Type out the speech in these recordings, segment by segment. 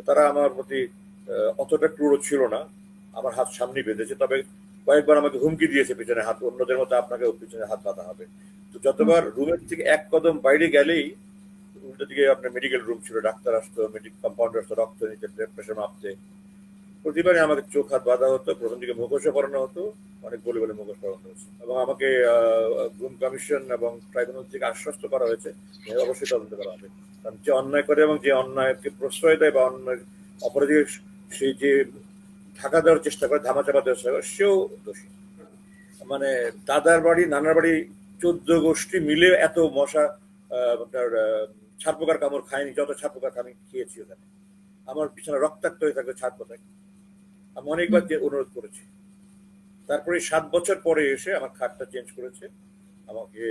তো তারা আমার প্রতি অতটা ক্রুর ছিল না। আমার হাত সামনে বেঁধেছে। তবে কয়েকবার আমাকে হুমকি দিয়েছে পিছনে হাত, অন্যদের মতো আপনাকে পিছনে হাত বাঁধা হবে। তো যতবার রুমের থেকে এক কদম বাইরে গেলেই উল্টো দিকে আপনার মেডিকেল রুম ছিল, ডাক্তার আসতো মেডিকেল কম্পাউন্ডার আসতো, রক্ত নিতে প্রেশার মাপতে। প্রতিবারই আমাকে চোখ হাত বাঁধা হতো, প্রথম দিকে মুখোশও করানো হতো, অনেক বলে বলে মুখোশ করানো হয়েছে। এবং আমাকে গুম কমিশন এবং ট্রাইব্যুনাল থেকে আশ্বস্ত করা হয়েছে অবশ্যই তদন্ত করা হবে। কারণ যে অন্যায় করে এবং যে অন্যায়কে প্রশ্রয় দেয় বা অন্যায়, অপরাধীকে সেই যে ঢাকা দেওয়ার চেষ্টা করে, ধামাচাপা দেওয়ার চেষ্টা করে, সেও দোষী। মানে দাদার বাড়ি, নানার বাড়ি চোদ্দ গোষ্ঠী মিলে এত মশা আপনার ছাড় পোকার কামড় খায়নি, যত ছাড় পোকার আমি খেয়েছি ওখানে। আমার পিছনে রক্তাক্ত হয়ে থাকবে ছাড় পোকায় আমি অনেকবার যে অনুরোধ করেছি। তারপরে সাত বছর পরে এসে আমার খাটটা চেঞ্জ করেছে। আমাকে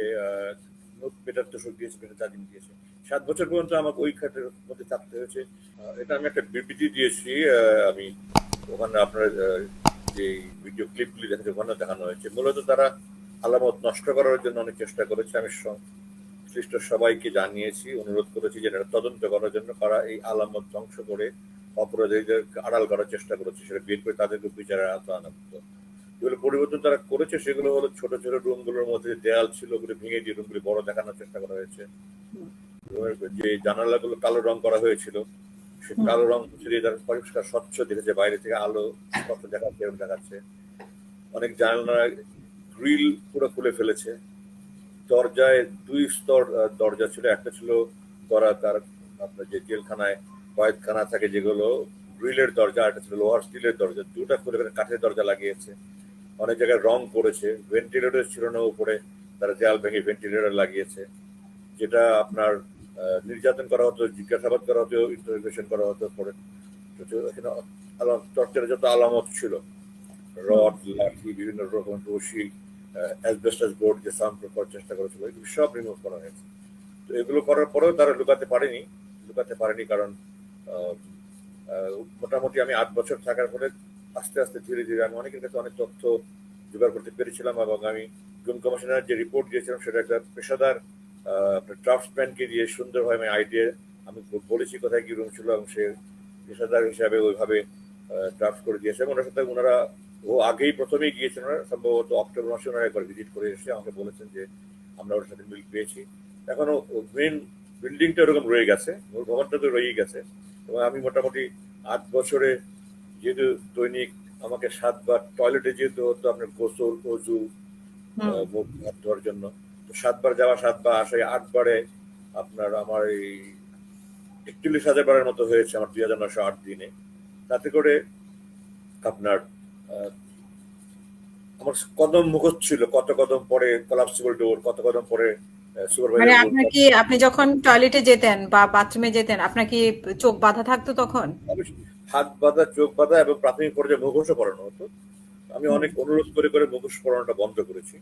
বেটার তোষক দিয়েছে, বেটার চার্জিং দিয়েছে। সাত বছর পর্যন্ত আমাকে ওই খাটের মধ্যে থাকতে হয়েছে। এটা আমি একটা বিবৃতি দিয়েছি আমি ওখানে আপনার যে ভিডিও ক্লিপগুলি দেখাচ্ছে ওখানে দেখানো হয়েছে। মূলত তারা আলামত নষ্ট করার জন্য অনেক চেষ্টা করেছে। আমি সংশ্লিষ্ট সবাইকে জানিয়েছি, অনুরোধ করেছি যে তদন্ত করার জন্য কারা এই আলামত ধ্বংস করে অপরাধীদেরকে আড়াল করার চেষ্টা করেছে সেটা করে তাদেরকে বিচারের আওতা আনা হতো। যেগুলো পরিবর্তন তারা করেছে সেগুলো হলো ছোট ছোট রুমগুলোর মধ্যে দেয়াল ছিল ওগুলো ভেঙে দিয়ে রুমগুলি বড় দেখানোর চেষ্টা করা হয়েছে। যে জানালাগুলো কালো রং করা হয়েছিল সে কালো রং তারা পরিষ্কার স্বচ্ছ দেখেছে বাইরে থেকে আলো স্পষ্ট দেখাচ্ছে এরকম দেখাচ্ছে। অনেক জানালা গ্রিল পুরো খুলে ফেলেছে। দরজায় দুই স্তর দরজা ছিল একটা ছিল করা তার আপনার যে জেলখানায় কয়েকখানা থাকে যেগুলো গ্রিলের দরজা, একটা ছিল লোহার স্টিলের দরজা, দুটা ফেলে কাঠের দরজা লাগিয়েছে। অনেক জায়গায় রং করেছে ভেন্টিলেটর ছিল না উপরে, তারা দেয়াল ভেঙে ভেন্টিলেটর লাগিয়েছে। যেটা আপনার নির্যাতন করা হতো, জিজ্ঞাসাবাদ করা হতো ইন্টারোগেশন করা হতো পরে। এখানে টর্চারের যত আলামত ছিল, রড, লাঠি, বিভিন্ন রকম রশি অ্যাসবেস্টাস বোর্ড যে সাউন্ড করার চেষ্টা করেছিল, এগুলো সব রিমুভ করা হয়েছে। তো এগুলো করার পরেও তারা লুকাতে পারেনি লুকাতে পারেনি কারণ মোটামুটি আমি আট বছর থাকার পরে আস্তে আস্তে ধীরে ধীরে আমি অনেকের কাছে অনেক তথ্য জোগাড় করতে পেরেছিলাম এবং আমি গুম কমিশনার যে রিপোর্ট দিয়েছিলাম, সেটা একটা পেশাদার ড্রাফটসম্যানকে দিয়ে সুন্দরভাবে আমি আইডিয়া আমি বলেছি কোথায় কি রুম ছিল এবং সে পেশাদার হিসাবে ওইভাবে ড্রাফট করে দিয়েছে এবং ওনার সাথে ওনারা, ও আগেই প্রথমেই গিয়েছেন ওনারা, সম্ভবত অক্টোবর মাসে ওনারা একবার ভিজিট করে এসে আমাকে বলেছেন যে আমরা ওর সাথে মিল পেয়েছি। এখনও মেন বিল্ডিংটা ওরকম রয়ে গেছে, ওর ভবনটা তো রয়েই গেছে। এবং আমি মোটামুটি আট বছরে যেহেতু দৈনিক আমাকে সাতবার টয়লেটে যেহেতু হতো আপনার গোসল অজু মুখ হাত ধোয়ার জন্য। তো সাতবার যাওয়া সাতবার আসা আটবারে আপনার আমার এই একচল্লিশ হাজার বারের মতো হয়েছে আমার দুই হাজার নশো আট দিনে। তাতে করে আপনার আমার কদম মুখত ছিল কত কদম পরে কলাপসিবল ডোর কত কদম পরে মানে আপনার কি আপনি যখন টয়লেটে যেতেন বা বাথরুমে যেতেন আপনার কি চোখ বাঁধা থাকতো তখন? হাত বাঁধা চোখ বাঁধা এবং প্রাথমিক পর্যায়ে মুখোশও পরানো হতো। আমি অনেক অনুরোধ করে করে মুখোশ পরানোটা বন্ধ করেছি।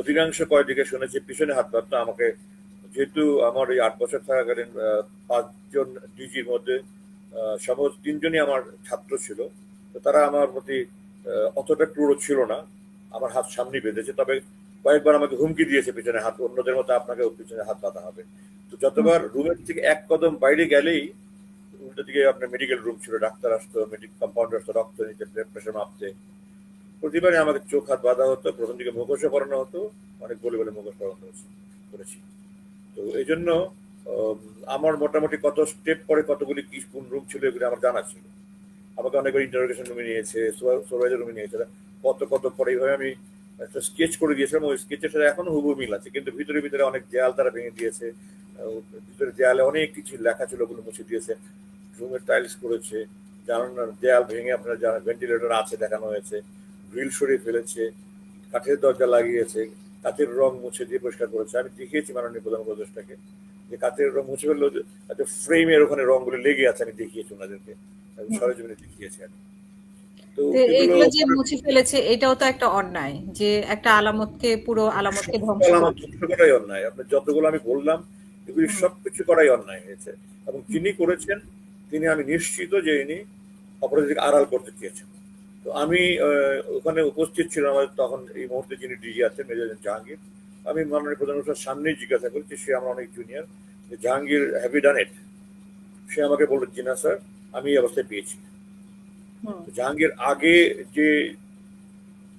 অধিকাংশ কয়েকদিকে শুনেছি পিছনে হাত বাঁধতো আমাকে যেহেতু আমার এই আট বছর থাকাকালীন পাঁচজন ডিজির মধ্যে সম্ভবত তিনজনই আমার ছাত্র ছিল তো তারা আমার প্রতি অতটা ক্রূর ছিল না। আমার হাত সামনে বেঁধেছে। তবে কয়েকবার আমাকে হুমকি দিয়েছে পিছনে হাত অন্যদের মতো আপনাকে পিছনে হাত বাঁধা হবে। তো যতবার রুমের থেকে এক কদম বাইরে গেলেই উল্টো দিকে আপনার মেডিকেল রুম ছিল ডাক্তার আসতো মেডিকেল কম্পাউন্ডার আসতো রক্ত নিতে ব্লাড প্রেশার মাপতে। প্রতিবারই আমাকে চোখ হাত বাঁধা হতো প্রথম দিকে মুখোশও পরানো হতো অনেক বলে বলে মুখোশ পরানো হয়েছে করেছি। তো এই জন্য আমার মোটামুটি কত স্টেপ পরে কতগুলি কি কোন রুম ছিল এগুলি আমার জানা ছিল। আমাকে অনেকবার ইন্টারোগেশন রুমে নিয়েছে সুপারভাইজার রুমে নিয়েছে। কত কত পরে এইভাবে আমি একটা স্কেচ করে দিয়েছিলাম ওই স্কেচের সাথে এখনও হুবু মিল আছে কিন্তু ভিতরে ভিতরে অনেক দেয়াল তারা ভেঙে দিয়েছে ভিতরে দেয়ালে অনেক কিছু লেখা ছিল ওগুলো মুছে দিয়েছে রুমের টাইলস করেছে জানালার দেয়াল ভেঙে আপনার ভেন্টিলেটর আছে দেখানো হয়েছে গ্রিল সরিয়ে ফেলেছে কাঠের দরজা লাগিয়েছে কাঠের রং মুছে দিয়ে পরিষ্কার করেছে আমি দেখিয়েছি মাননীয় প্রধান উপদেষ্টাকে যে কাঠের রং মুছে ফেলল ফ্রেমের ওখানে রংগুলো লেগে আছে আমি দেখিয়েছি ওনাদেরকে আমি সরেজমিনে দেখিয়েছি আমি এইগুলো যে মুছে ফেলেছে এটাও তো একটা অন্যায় যে একটা আলামতকে পুরো আলামতকে ধ্বংস করাই অন্যায়। আপনার যতগুলো আমি বললাম এগুলি সবকিছু করাই অন্যায় হয়েছে। এবং যিনি করেছেন তিনি আমি নিশ্চিত যে ইনি অপরাধীকে আড়াল করতে চেয়েছেন। তো আমি ওখানে উপস্থিত ছিলাম আমাদের তখন এই মুহূর্তে যিনি ডিজি আছেন মেজর জাহাঙ্গীর। আমি মাননীয় প্রধানমন্ত্রীর সামনেই জিজ্ঞাসা করছি সে আমার অনেক junior Jahangir heavy done it সে আমাকে বলল জি না স্যার আমি এই অবস্থায় পেয়েছি। জাহাঙ্গীর আগে যে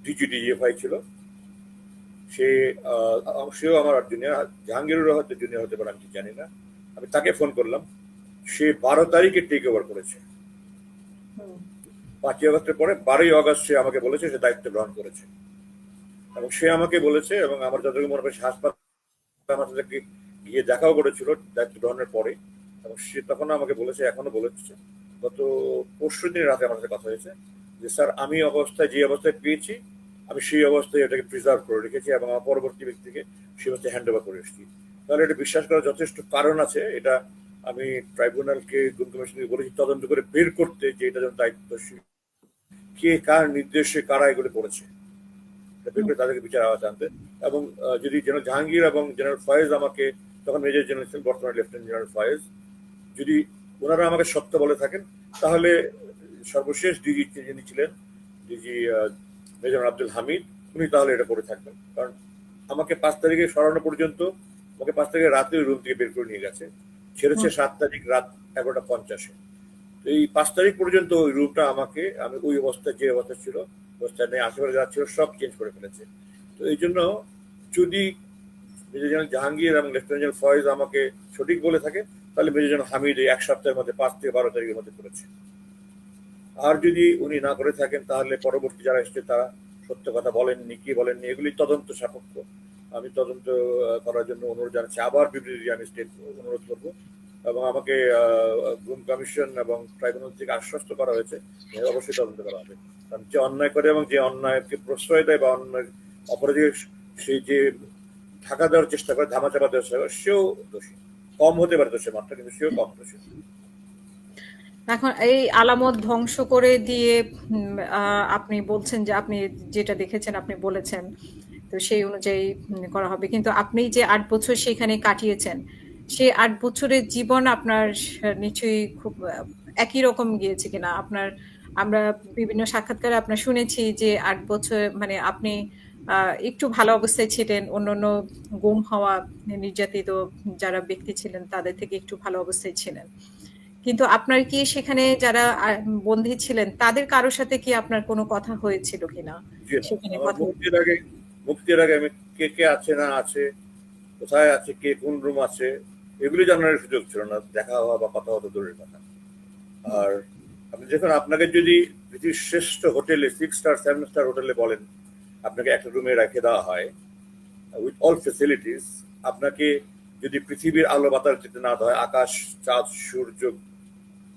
ডিজিডিজিএফআই ছিল সে সেও আমার জুনিয়র জাহাঙ্গীরেরও হয়তো জুনিয়র হতে পারে আমি জানি না। আমি তাকে ফোন করলাম সে বারো তারিখে টেক ওভার করেছে পাঁচই আগস্টের পরে বারোই আগস্ট সে আমাকে বলেছে সে দায়িত্ব গ্রহণ করেছে। এবং সে আমাকে বলেছে এবং আমার যতটুকু মনে হয় হাসপাতাল আমার সাথে গিয়ে দেখাও করেছিল দায়িত্ব গ্রহণের পরে। এবং সে তখন আমাকে বলেছে এখনও বলেছে গত পরশু দিন রাতে আমার সাথে কথা হয়েছে যে, স্যার, আমি অবস্থায় যে অবস্থায় পেয়েছি, আমি সেই অবস্থায় এটাকে প্রিজার্ভ করে রেখেছি এবং আমার পরবর্তী ব্যক্তিকে সেই অবস্থায় হ্যান্ড ওভার করে এসেছি। তাহলে এটা বিশ্বাস করার যথেষ্ট কারণ আছে। এটা আমি ট্রাইব্যুনালকে গুম কমিশনকে বলেছি তদন্ত করে বের করতে যে এটা যেন দায়িত্বশীল, কে কার নির্দেশে কারা এগুলো করেছে। বের করে তাদেরকে বিচার আওয়াজ আনতে। এবং যদি জেনারেল জাহাঙ্গীর এবং জেনারেল ফয়েজ আমাকে, তখন মেজর জেনারেল বর্তমানে লেফটেন্যান্ট জেনারেল ফয়েজ। যদি ওনারা আমাকে সত্য বলে থাকেন। তাহলে সর্বশেষ ডিজি যিনি ছিলেন, ডিজি মেজর আব্দুল হামিদ, উনি তাহলে এটা করে থাকবেন। কারণ আমাকে পাঁচ তারিখে সরানো পর্যন্ত আমাকে পাঁচ তারিখে রাতে ওই রুম থেকে বের করে নিয়ে গেছে। ছেড়েছে সাত তারিখ রাত এগারোটা পঞ্চাশে। তো এই পাঁচ তারিখ পর্যন্ত ওই রুমটা আমাকে, আমি ওই অবস্থায় যে অবস্থা ছিল অবস্থায় নেই আশেপাশে যা ছিল সব চেঞ্জ করে ফেলেছে। তো এই জন্য যদি মেজর জেনারেল জাহাঙ্গীর এবং লেফটেন্যান্ট জেনারেল ফয়েজ আমাকে সঠিক বলে থাকে তাহলে মেজর জেনারেল হামিদ এক সপ্তাহের মধ্যে পাঁচ থেকে বারো তারিখের মধ্যে করেছে আর যদি উনি না করে থাকেন, তাহলে পরবর্তী যারা এসছে, তারা সত্য কথা বলেননি, কি বলেননি, এগুলি তদন্ত সাপেক্ষ। আমি তদন্ত করার জন্য অনুরোধ জানাচ্ছি। আবার বিবৃতি আমি স্টেট অনুরোধ করব। এবং আমাকে গ্রুম কমিশন এবং ট্রাইব্যুনাল থেকে আশ্বস্ত করা হয়েছে অবশ্যই তদন্ত করা হবে। কারণ যে অন্যায় করে এবং যে অন্যায়কে প্রশ্রয় দেয় বা অন্যায় অপরাধীকে সেই যে ঢাকা দেওয়ার চেষ্টা করে, ধামাচাপা দেওয়ার সেও দোষী। কম হতে পারে দোষের মাত্রা, কিন্তু সেও কম দোষী এখন এই আলামত ধ্বংস করে দিয়ে আপনি বলছেন যে আপনি যেটা দেখেছেন, আপনি বলেছেন, তো সেই অনুযায়ী করা হবে। কিন্তু আপনি যে আট বছর সেখানে কাটিয়েছেন, সেই আট বছরের জীবন আপনার নিশ্চয়ই খুব একই রকম গিয়েছে কিনা? আপনার, আমরা বিভিন্ন সাক্ষাৎকারে আপনার শুনেছি যে আট বছর মানে আপনি একটু ভালো অবস্থায় ছিলেন অন্যান্য গুম হওয়া নির্যাতিত যারা ব্যক্তি ছিলেন তাদের থেকে একটু ভালো অবস্থায় ছিলেন। কিন্তু আপনার কি সেখানে যারা বন্দী ছিলেন তাদের কারোর সাথে কি আপনার কোনো কথা হয়েছিল কিনা? সেখানে কথা মুক্তির আগে মুক্তির আগে আমি কে কে আছে না আছে কোথায় আছে কে কোন রুম আছে এগুলি জানার সুযোগ ছিল না দেখা হওয়া বা কথা হতো দূরের কথা। আর আপনি দেখুন আপনাকে যদি পৃথিবীর শ্রেষ্ঠ হোটেলে সিক্স স্টার সেভেন স্টার হোটেলে বলেন আপনাকে একটা রুমে রেখে দেওয়া হয়। উইথ অল ফেসিলিটিস আপনাকে যদি পৃথিবীর আলো বাতাস দেখতে না হয় আকাশ, চাঁদ, সূর্য,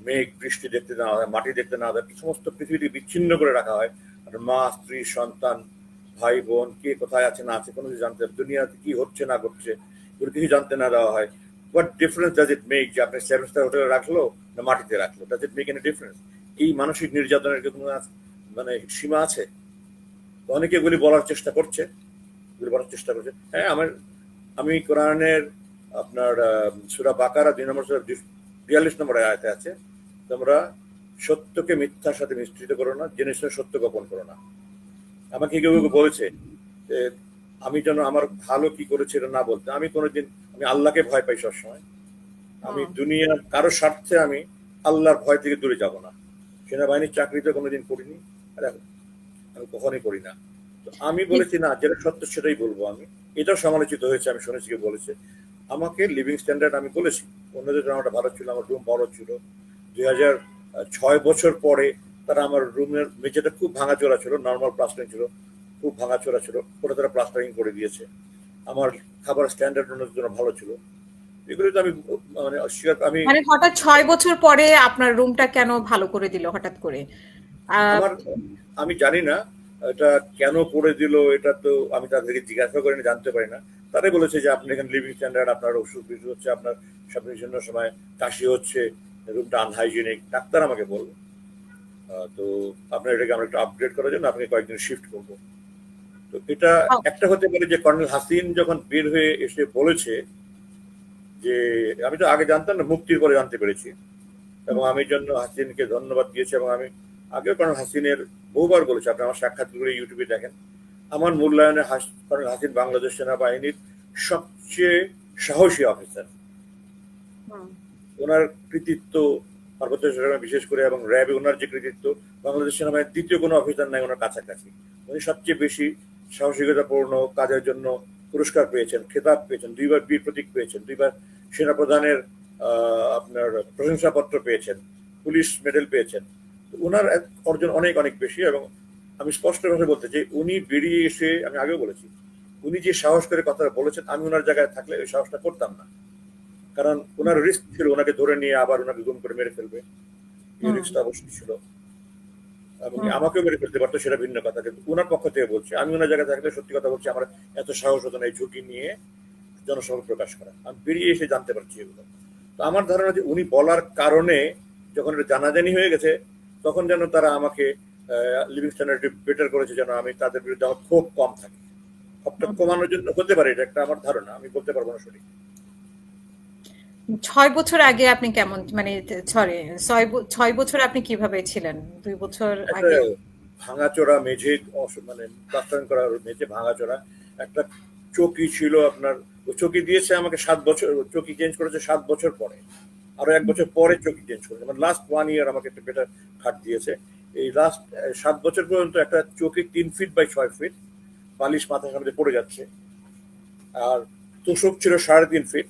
মেঘ, বৃষ্টি দেখতে না হয় মাটি দেখতে না হয় সমস্ত পৃথিবীকে বিচ্ছিন্ন করে রাখা হয়। আর মা, স্ত্রী, সন্তান, ভাই, বোন, কে কোথায় আছে, না আছে, কোনো কিছু জানতে দুনিয়াতে কি হচ্ছে, না ঘটছে এগুলো কিছু জানতে না দেওয়া হয়। What difference does it make যে আপনি সেভেন স্টার হোটেলে রাখল না মাটিতে রাখল? Does it make any difference এই মানসিক নির্যাতনের কোনো মানে সীমা আছে? অনেকে এগুলি বলার চেষ্টা করছে এগুলি বলার চেষ্টা করছে। হ্যাঁ আমার আমি কোরআনের আপনার সুরা বাকারা দুই নম্বর সুরা বিয়াল্লিশ নম্বর আয়াতে আছে তোমরা সত্যকে মিথ্যার সাথে মিশ্রিত করো না জেনে শুনে সত্য গোপন করো না। আমাকে কেউ কেউ বলেছে যে আমি যেন আমার ভালো কি করেছে এটা না বলতে। আমি কোনোদিন আমি আল্লাহকে ভয় পাই সবসময়। আমি দুনিয়ার কারও স্বার্থে আমি আল্লাহর ভয় থেকে দূরে যাব না। সেনাবাহিনীর চাকরিতে কোনোদিন করিনি। আর আমি কখনোই করি না। আমি বলেছি, না, যেটা সত্য সেটাই বলব আমি। এটাও সমালোচিত হয়েছে, আমি শুনেছি কেউ বলেছে। আমাকে লিভিং স্ট্যান্ডার্ড আমি বলেছি। অন্যদের তুলনায় ভালো ছিল, আমার রুম বড় ছিল। দুই হাজার ছয় বছর পরে তারা আমার রুমের মেঝেটা খুব ভাঙাচোরা ছিল নর্মাল প্লাস্টারিং ছিল, খুব ভাঙাচোরা ছিল। ওটা তারা প্লাস্টারিং করে দিয়েছে। আমার খাবার স্ট্যান্ডার্ড অন্যদের জন্য ভালো ছিল। এগুলো তো আমি মানে আমি মানে হঠাৎ ছয় বছর পরে আপনার রুমটা কেন ভালো করে দিল, হঠাৎ করে? আমার আমি জানি না এটা কেন করে দিল এটা তো আমি তাদেরকে জিজ্ঞাসা করিনি জানতে পারি না। তারাই বলেছে যে আপনি এখানে লিভিং স্ট্যান্ডার্ড আপনার ওষুধ বিষ হচ্ছে আপনার বিভিন্ন সময় কাশি হচ্ছে রুমটা আনহাইজেনিক ডাক্তার আমাকে বলল। তো আপনার এটাকে আমরা একটু আপগ্রেড করার জন্য আপনাকে কয়েকদিন শিফট করব। তো এটা. একটা হতে পারে যে কর্নেল হাসিন যখন বের হয়ে এসে বলেছে যে আমি তো আগে জানতাম না মুক্তির পরে জানতে পেরেছি। এবং আমি জন্য হাসিনকে ধন্যবাদ দিয়েছি এবং আমি আগেও কর্নেল হাসিনের বহুবার বলেছে আপনি আমার সাক্ষাৎগুলো ইউটিউবে দেখেন। আমার মূল্যায়নে কর্নেল হাসিন বাংলাদেশ সেনাবাহিনীর সবচেয়ে সাহসী অফিসার ওনার কৃতিত্ব পার্বত্য চট্টগ্রামে বিশেষ করে এবং র্যাবে ওনার যে কৃতিত্ব বাংলাদেশ সেনাবাহিনীর দ্বিতীয় কোনো অফিসার নাই ওনার কাছাকাছি। উনি সবচেয়ে বেশি সাহসিকতাপূর্ণ কাজের জন্য পুরস্কার পেয়েছেন খেতাব পেয়েছেন দুইবার বীর প্রতীক পেয়েছেন দুইবার সেনাপ্রধানের আপনার প্রশংসাপত্র পেয়েছেন পুলিশ মেডেল পেয়েছেন। ওনার অর্জন অনেক অনেক বেশি এবং আমি স্পষ্ট ভাবে বলতে চাই উনি বেরিয়ে এসে আমি আগেও বলেছি উনি যে সাহস করে কথাটা বলেছেন আমি ওনার জায়গায় থাকলে ওই সাহসটা করতাম না। কারণ ওনার রিস্ক ছিল ওনাকে ধরে নিয়ে আবার ওনাকে গুম করে মেরে ফেলবে। এই রিস্কটা অবশ্যই ছিল। এবং আমাকেও মেরে ফেলতে পারতো সেটা ভিন্ন কথা। কিন্তু ওনার পক্ষ থেকে বলছি আমি ওনার জায়গায় থাকলে সত্যি কথা বলছি আমার এত সাহস হতো না এই ঝুঁকি নিয়ে জনসভা প্রকাশ করা। আমি বেরিয়ে এসে জানতে পারছি এগুলো। তো আমার ধারণা যে উনি বলার কারণে যখন এটা জানাজানি হয়ে গেছে তখন যেন তারা আমাকে লিভিং স্ট্যান্ডার্ড বেটার করেছে যেন আমি তাদের বিরুদ্ধে আমার ক্ষোভ কম থাকে। ক্ষোভটা কমানোর জন্য হতে পারে এটা একটা আমার ধারণা আমি বলতে পারব না সঠিক। ছয় বছর আগে আপনি কেমন মানে সরি ছয় বছর আপনি কীভাবে ছিলেন? দুই বছর একটা আগে? ভাঙাচোরা মেঝে অস- মানে প্লাস্টারিং করা মেঝে ভাঙাচোরা। একটা চকি ছিল আপনার চকি দিয়েছে আমাকে সাত বছর চকি চেঞ্জ করেছে সাত বছর পরে। আরও এক বছর পরে চকি চেঞ্জ করেছে মানে লাস্ট ওয়ান ইয়ার আমাকে একটা বেটার খাট দিয়েছে। এই লাস্ট সাত বছর পর্যন্ত একটা চোখে তিন ফিট বাই ছয় ফিট বালিশ মাথার সামনে পড়ে যাচ্ছে। আর তোষক ছিল সাড়ে তিন ফিট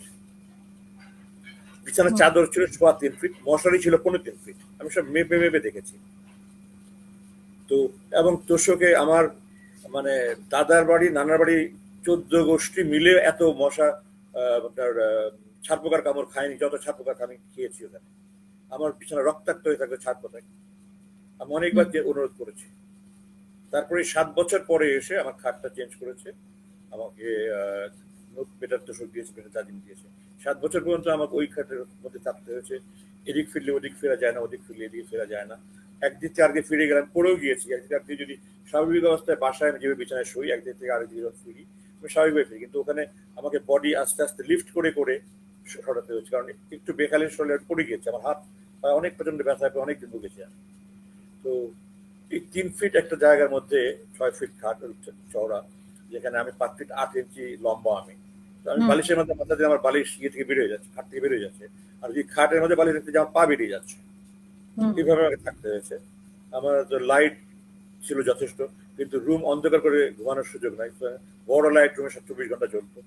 বিছানার চাদর ছিল সোয়া তিন ফিট মশারি ছিল পনেরো তিন ফিট আমি সব মেপে মেপে দেখেছি। তো এবং তোষকে আমার মানে দাদার বাড়ি নানার বাড়ি চোদ্দ গোষ্ঠী মিলে এত মশা আপনার ছাড় পোকার কামড় খায়নি যত ছাড় পোকার আমি খেয়েছি ওখানে। আমার বিছানা রক্তাক্ত হয়ে থাকবে ছাড় পোকায় আমি অনেকবার অনুরোধ করেছি। তারপরে সাত বছর পরে এসে আমার খাটটা চেঞ্জ করেছে। আমাকে বেটার তোষক দিয়েছে বেটার দাদিম দিয়েছে। সাত বছর পর্যন্ত আমাকে ওই খাটের মধ্যে থাকতে হয়েছে। এদিক ফিরলে ওদিক ফেরা যায় না, ওদিক ফিরলে এদিকে ফেরা যায় না। একদিক থেকে আরেকদিকে ফিরে গেলাম, পড়েও গিয়েছি। একদিকে আপনি যদি স্বাভাবিক অবস্থায় বাসায় আমি যেভাবে বিছানায় শুই, একদিক থেকে আরেক দিকে যখন ফিরি, আমি স্বাভাবিকভাবে ফিরি। কিন্তু ওখানে আমাকে বডি আস্তে আস্তে লিফট করে করে সরাতে হয়েছে কারণ একটু বেকালের শরীরে পড়ে গিয়েছে আমার হাত অনেক প্রচণ্ড ব্যথা পেয়ে অনেক দিন ভুগেছি আমি। তো এই তিন ফিট একটা জায়গার মধ্যে ছয় ফিট খাট চওড়া যেখানে আমি পাঁচ ফিট আট ইঞ্চি লম্বা আমি। তো আমি বালিশের মধ্যে মাথা দিয়ে আমার বালিশ ইয়ে থেকে বেরিয়ে যাচ্ছে খাট থেকে বেরিয়ে যাচ্ছে। আর যদি খাটের মধ্যে বালিশ রাখতে যে আমার পা বেরিয়ে যাচ্ছে। এইভাবে আমাকে থাকতে হয়েছে। আমার তো লাইট ছিল যথেষ্ট কিন্তু রুম অন্ধকার করে ঘুমানোর সুযোগ নাই। বড় লাইট রুমে সব চব্বিশ ঘণ্টা রুমে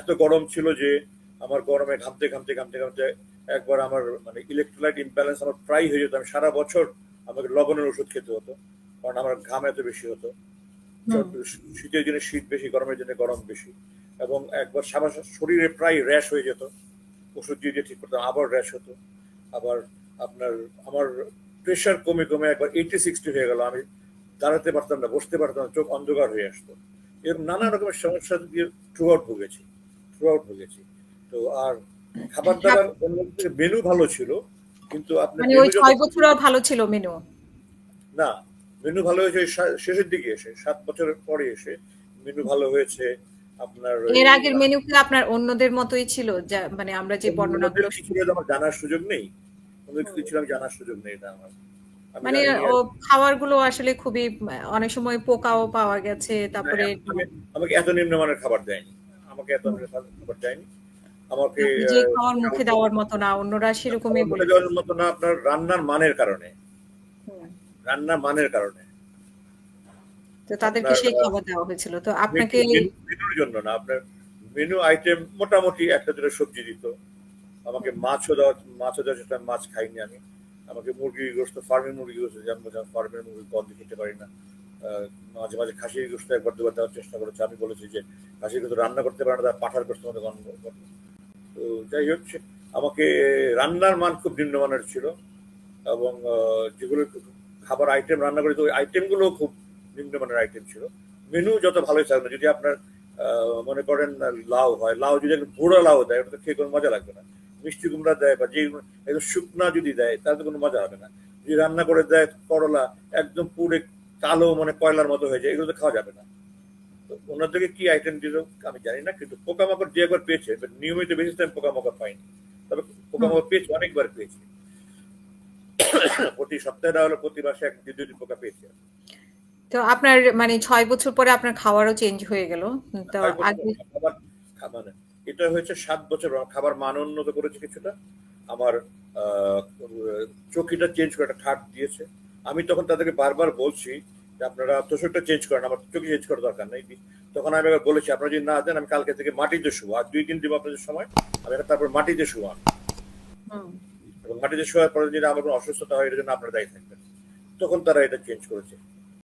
এত গরম ছিল যে আমার গরমে ঘামতে ঘামতে ঘামতে ঘামতে একবার আমার মানে ইলেকট্রোলাইট ইমব্যালেন্স আমার প্রায় হয়ে যেত। আমি সারা বছর আমাকে লবণের ওষুধ খেতে হতো কারণ আমার ঘাম এত বেশি হতো। শীতের জন্য শীত বেশি গরমের জন্য গরম বেশি। এবং একবার সারা শরীরে প্রায় র্যাশ হয়ে যেত। ওষুধ দিয়ে দিয়ে ঠিক করতাম আবার র্যাশ হতো। আবার আপনার আমার প্রেশার কমে কমে একবার এইটি সিক্সটি হয়ে গেল। আমি দাঁড়াতে পারতাম না বসতে পারতাম না চোখ অন্ধকার হয়ে আসতো। এরকম নানা রকমের সমস্যা দিয়ে থ্রু আউট ভুগেছি থ্রু আউট ভুগেছি। তো আর খাবার দাবার মেনু ভালো ছিল কিন্তু আপনার মানে ওই ছয় বছরও ভালো ছিল মেনু না মেনু ভালো হয়েছে শেষের দিকে এসে সাত বছরের পরে এসে মেনু ভালো হয়েছে আপনার এর আগের মেনু কি আপনার অন্যদের মতোই ছিল? যা মানে আমরা যে বর্ণনাগুলো অন্যদের কিছু আমার জানার সুযোগ নেই। অন্য কিছু ছিল আমি জানার সুযোগ নেই এটা আমার। আমি মানে ও আর- খাবারগুলো আসলে খুবই অনেক সময় পোকাও পাওয়া গেছে তারপরে আমাকে এত নিম্নমানের খাবার দেয়নি। আমাকে এত খাবার দেয়নি। আমাকে যে খাওয়ার মুখে দেওয়ার মতো না অন্যরা সেরকমই বলে দেওয়ার মতো না আপনার রান্নার মানের কারণে। রান্নার মানের কারণে। তো তাদেরকে সেই খাবার দেওয়া হয়েছিল। তো আপনাকে মেনুর জন্য না আপনার মেনু আইটেম মোটামুটি একটা দুটো সবজি দিত। আমাকে মাছও দেওয়া মাছও দেওয়া মাছ খাইনি আমি। আমাকে মুরগির গোস্ত ফার্মের মুরগি গোস্ত জানব ফার্মের মুরগি গন্ধ খেতে পারি না। মাঝে মাঝে খাসির গোস্ত একবার, দুবার দেওয়ার চেষ্টা করেছে। আমি বলেছি যে খাসির গোস্ত রান্না করতে পারে না, তার পাঠার গোস্ত মধ্যে গন্ধ। তো যাই হচ্ছে আমাকে রান্নার মান খুব নিম্নমানের ছিল এবং যেগুলো খাবার আইটেম রান্না করি, তো ওই আইটেমগুলো খুব নিম্নমানের আইটেম ছিল। মেনু যত ভালোই থাকবে যদি আপনার মনে করেন লাউ হয়, লাউ যদি একটু বুড়ো লাউ দেয়, ওটা তো খেয়ে কোনো মজা লাগবে না। মিষ্টি কুমড়া দেয় বা যে একদম শুকনা যদি দেয় তাতে কোনো মজা হবে না। যদি রান্না করে দেয় করলা একদম পুরে কালো মানে কয়লার মতো হয়ে যায় এগুলো তো খাওয়া যাবে না। তো ওনাদেরকে কি আইটেম দিল আমি জানি না কিন্তু পোকামাকড় যে একবার পেয়েছে নিয়মিত বেশি আমি পোকামাকড় পাইনি। তবে পোকামাকড় পেয়েছি অনেকবার পেয়েছি। প্রতি সপ্তাহে না হলে প্রতি মাসে এক দুই দিন পোকা পেয়েছে। তো আপনার মানে ছয় বছর পরে আপনার খাওয়ারও চেঞ্জ হয়ে গেল। তো আগে খাবার খা- মানে এটা হয়েছে সাত বছর খাবার মান উন্নত করেছে কিছুটা। আমার চকিটা চেঞ্জ করে একটা খাট দিয়েছে। আমি তখন তাদেরকে বারবার বলছি যে আপনারা তোষকটা চেঞ্জ করেন আমার চকি চেঞ্জ করার দরকার নেই। তখন আমি একবার বলেছি আপনারা যদি না দেন আমি কালকে থেকে মাটিতে শুবো। আর দুই দিন দিব আপনাদের সময় আমি তারপর মাটিতে শুয়ান হুম, এবং মাটিতে শোয়ার পরে যদি আমার কোনো অসুস্থতা হয় এর জন্য আপনারা দায়ী থাকবেন। তখন তারা এটা চেঞ্জ করেছে।